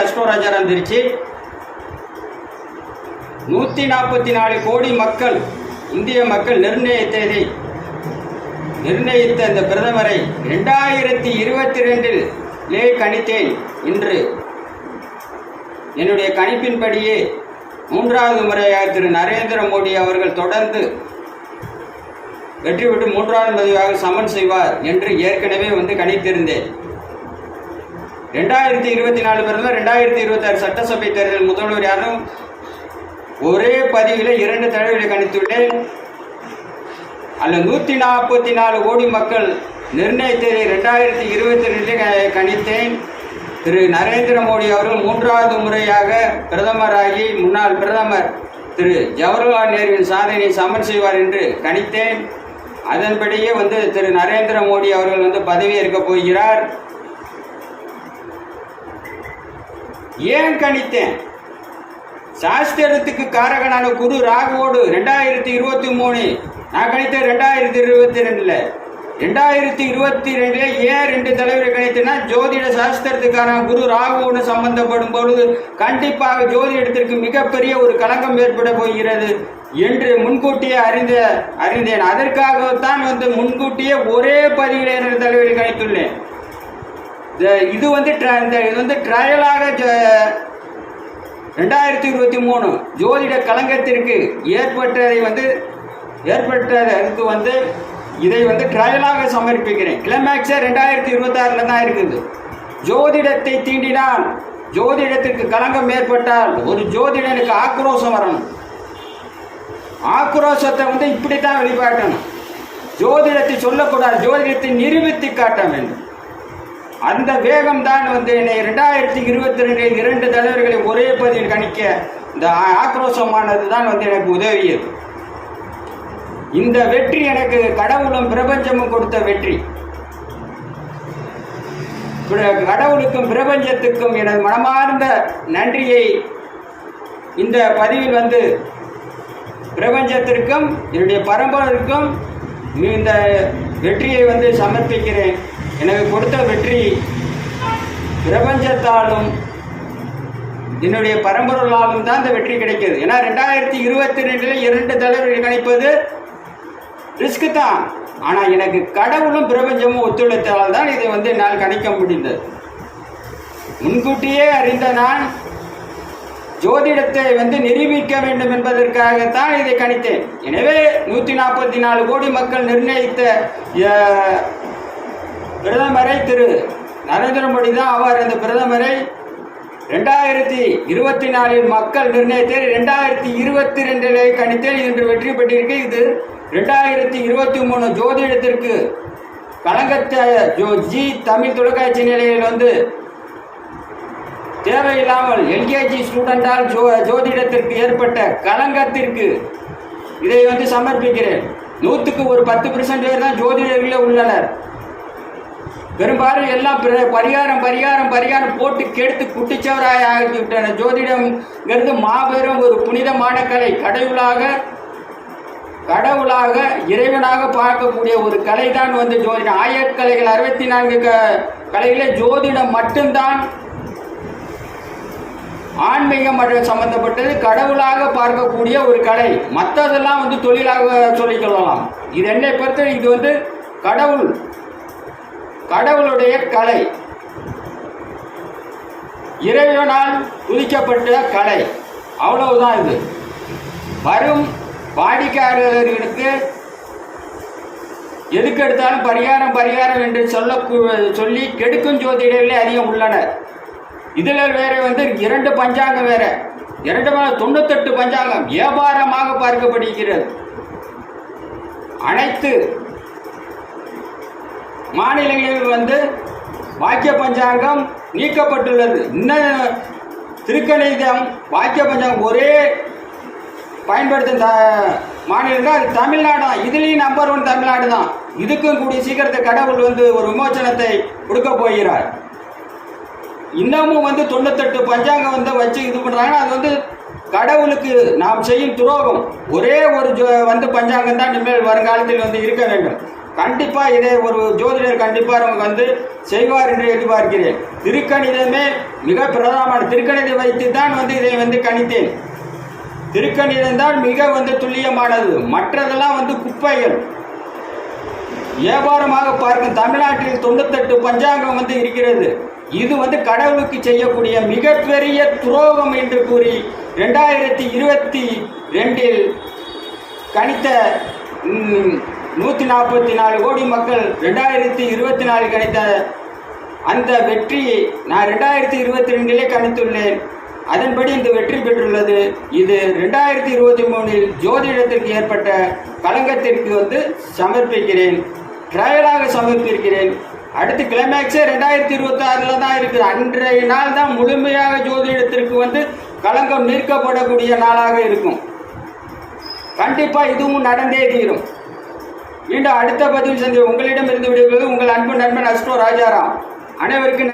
அஸ்டோராஜாராம் திருச்சி நூற்றி நாற்பத்தி நாலு கோடி மக்கள் இந்திய மக்கள் நிர்ணயித்ததை நிர்ணயித்த இந்த பிரதமரை ரெண்டாயிரத்தி இருபத்தி ரெண்டில் லே கணித்தேன் இன்று. என்னுடைய கணிப்பின்படியே மூன்றாவது முறையாக திரு நரேந்திர மோடி அவர்கள் தொடர்ந்து வெற்றி பெற்று மூன்றாவது பதிவாக சமன் செய்வார் என்று ஏற்கனவே வந்து கணித்திருந்தேன். ரெண்டாயிரத்தி இருபத்தி நாலு பிறந்த ரெண்டாயிரத்தி இருபத்தி ஆறு சட்டசபை தேர்தல் முதல்வர் யாரும் ஒரே பதிவில் இரண்டு தடவை கணித்துள்ளேன். அல்ல நூற்றி நாற்பத்தி நாலு கோடி மக்கள் நிர்ணயித்ததை ரெண்டாயிரத்தி இருபத்தி ரெண்டில் கணித்தேன். திரு நரேந்திர மோடி அவர்கள் மூன்றாவது முறையாக பிரதமராகி முன்னாள் பிரதமர் திரு ஜவஹர்லால் நேருவின் சாதனை சமன் செய்வார் என்று கணித்தேன். அதன்படியே வந்து திரு நரேந்திர மோடி அவர்கள் வந்து பதவியேற்க போகிறார். ஏன் கணித்தேன்? சாஸ்திரத்துக்கு காரகனான குரு ராகுவோடு ரெண்டாயிரத்தி இருபத்தி மூணு நான் கணித்தேன் ரெண்டாயிரத்தி இருபத்தி ரெண்டில். ரெண்டாயிரத்தி இருபத்தி ரெண்டில் ஏன் ரெண்டு தலைவரை கணித்தேன்னா ஜோதிட சாஸ்திரத்துக்கான குரு ராகுவோடு சம்பந்தப்படும் பொழுது கண்டிப்பாக ஜோதிடத்திற்கு மிகப்பெரிய ஒரு களங்கம் ஏற்பட போகிறது என்று முன்கூட்டியே அறிந்த அறிந்தேன். அதற்காகத்தான் வந்து முன்கூட்டியே ஒரே பதிவில் இரண்டு தலைவரை கணித்துள்ளேன். இது வந்து இந்த இது வந்து ட்ரையலாக ரெண்டாயிரத்தி இருபத்தி மூணு ஜோதிட கலங்கத்திற்கு ஏற்பட்டதை வந்து ஏற்பட்டதற்கு வந்து இதை வந்து ட்ரையலாக சமர்ப்பிக்கிறேன். கிளைமேக்ஸே ரெண்டாயிரத்தி இருபத்தாறில் தான் இருக்குது. ஜோதிடத்தை தீண்டினால் ஜோதிடத்திற்கு களங்கம் ஏற்பட்டால் ஒரு ஜோதிடனுக்கு ஆக்ரோஷம் வரணும். ஆக்ரோஷத்தை வந்து இப்படி தான் வெளிப்பாட்டணும் ஜோதிடத்தை சொல்லக்கூடாது ஜோதிடத்தை நிரூபித்து காட்ட வேண்டும். அந்த வேகம் தான் வந்து என்னை ரெண்டாயிரத்தி இருபத்தி ரெண்டில் இரண்டு தலைவர்களை ஒரே பதிவில் கணிக்க இந்த ஆக்ரோஷமானது தான் வந்து எனக்கு உதவியது. இந்த வெற்றி எனக்கு கடவுளும் பிரபஞ்சமும் கொடுத்த வெற்றி. கடவுளுக்கும் பிரபஞ்சத்துக்கும் எனது மனமார்ந்த நன்றியை இந்த பதிவில் வந்து பிரபஞ்சத்திற்கும் என்னுடைய பரம்பரைக்கும் இந்த வெற்றியை வந்து சமர்ப்பிக்கிறேன். எனக்கு கொடுத்த வெற்றி பிரபஞ்சத்தாலும் என்னுடைய பரம்பொருளாலும் தான் இந்த வெற்றி கிடைக்கிறது. ஏன்னா ரெண்டாயிரத்தி இருபத்தி ரெண்டில் இரண்டு தலைவர்கள் கணிப்பது ரிஸ்க்கு தான். ஆனால் எனக்கு கடவுளும் பிரபஞ்சமும் ஒத்துழைத்தால் தான் இதை வந்து என்னால் கணிக்க முடிந்தது. முன்கூட்டியே அறிந்த நான் ஜோதிடத்தை வந்து நிரூபிக்க வேண்டும் என்பதற்காகத்தான் இதை கணித்தேன். எனவே நூற்றி நாற்பத்தி நாலு கோடி மக்கள் நிர்ணயித்த பிரதமரை திரு நரேந்திர மோடி தான் ஆவார். அந்த பிரதமரை ரெண்டாயிரத்தி இருபத்தி நாலில் மக்கள் நிர்ணயித்தேன் ரெண்டாயிரத்தி இருபத்தி ரெண்டிலே கணித்தேன் இன்று வெற்றி பெற்றிருக்கு. இது ரெண்டாயிரத்தி இருபத்தி மூணு ஜோதிடத்திற்கு கலங்கத்தை ஜோ ஜி தமிழ் தொலைக்காட்சி நிலையில் வந்து தேவையில்லாமல் எல்கேஜி ஸ்டூடெண்டால் ஜோ ஜோதிடத்திற்கு ஏற்பட்ட கலங்கத்திற்கு இதை வந்து சமர்ப்பிக்கிறேன். நூற்றுக்கு ஒரு பத்து பெர்சன்ட் பேர் தான் ஜோதிடர்களே உள்ளனர். பெரும்பாலும் எல்லாம் பிர- பரிகாரம் பரிகாரம் பரிகாரம் போட்டு கெடுத்து குட்டிச்சவராய் ஆகிவிட்டனர் ஜோதிடம்ங்கிறது மாபெரும் ஒரு புனிதமான கலை கடவுளாக கடவுளாக இறைவனாக பார்க்கக்கூடிய ஒரு கலை தான் வந்து ஜோதிடம். ஆயக்கலைகள் அறுபத்தி நான்கு க கலைகளே ஜோதிடம் மட்டும்தான் ஆன்மீகம் சம்பந்தப்பட்டது. கடவுளாக பார்க்கக்கூடிய ஒரு கலை. மற்றதெல்லாம் வந்து தொழிலாக சொல்லிக் கொள்ளலாம் இது என்னை பொறுத்த இது வந்து கடவுள். கடவுளுடைய கலை. இறைவனால் துதிக்கப்பட்ட கலை. அவ்வளவுதான் இது. வரும் வாடிக்கையாளர்களுக்கு எதுக்கு எடுத்தாலும் பரிகாரம் பரிகாரம் என்று சொல்ல சொல்லி கெடுக்கும் ஜோதிடர்களே அதிகம் உள்ளனர். இதில் வேற வந்து இரண்டு பஞ்சாங்கம் வேற. இரண்டு தொண்ணூத்தெட்டு பஞ்சாங்கம் வியாபாரமாக பார்க்கப்படுகிறது. அனைத்து மாநிலங்களில் வந்து வாக்கிய பஞ்சாங்கம் நீக்கப்பட்டுள்ளது. இன்னும் திருக்கணிதம் வாக்கிய பஞ்சாங்கம் ஒரே பயன்படுத்தும் த மாநிலம் தான் அது தமிழ்நாடு தான் இதுலேயும் நம்பர் ஒன் தமிழ்நாடு தான் இதுக்கும் கூடிய சீக்கிரத்தை கடவுள் வந்து ஒரு விமோச்சனத்தை கொடுக்க போகிறார். இன்னமும் வந்து தொண்ணூத்தெட்டு பஞ்சாங்கம் வந்து வச்சு இது பண்ணுறாங்கன்னா அது வந்து கடவுளுக்கு நாம் செய்யும் துரோகம். ஒரே ஒரு ஜோ வந்து பஞ்சாங்கம் தான் இனிமேல் வருங்காலத்தில் வந்து இருக்க வேண்டும். கண்டிப்பாக இதை ஒரு ஜோதிடர் கண்டிப்பாக அவங்க வந்து செய்வார் என்று எதிர்பார்க்கிறேன். திருக்கணிதமே மிக பிரதானமான திருக்கணிதம் வைத்து தான் வந்து இதை வந்து கணித்தேன். திருக்கணிதம் தான் மிக வந்து துல்லியமானது. மற்றதெல்லாம் வந்து குப்பைகள். வியாபாரமாக பார்க்கும் தமிழ்நாட்டில் தொண்ணூத்தெட்டு பஞ்சாங்கம் வந்து இருக்கிறது. இது வந்து கடவுளுக்கு செய்யக்கூடிய மிகப்பெரிய துரோகம் என்று கூறி ரெண்டாயிரத்தி இருபத்தி ரெண்டில் கணித்த நூற்றி நாற்பத்தி நாலு கோடி மக்கள் ரெண்டாயிரத்தி இருபத்தி நாலு கணித்த அந்த வெற்றியை நான் ரெண்டாயிரத்தி இருபத்தி ரெண்டிலே கணித்துள்ளேன். அதன்படி இந்த வெற்றி பெற்றுள்ளது. இது ரெண்டாயிரத்தி இருபத்தி மூணில் ஜோதிடத்திற்கு ஏற்பட்ட களங்கத்திற்கு வந்து சமர்ப்பிக்கிறேன். ட்ரையலாக சமர்ப்பிக்கிறேன். அடுத்து கிளைமேக்ஸே ரெண்டாயிரத்தி இருபத்தி ஆறில் தான் இருக்குது. அன்றைய நாள் தான் முழுமையாக ஜோதிடத்திற்கு வந்து களங்கம் நீக்கப்படக்கூடிய நாளாக இருக்கும். கண்டிப்பாக இதுவும் நடந்தே தீரும். மீண்டும் அடுத்த பதிவில் சந்தி உங்களிடம் இருந்து விடுவது உங்கள் அன்பு நண்பன் அஸ்டோ ராஜாராம். அனைவருக்கும்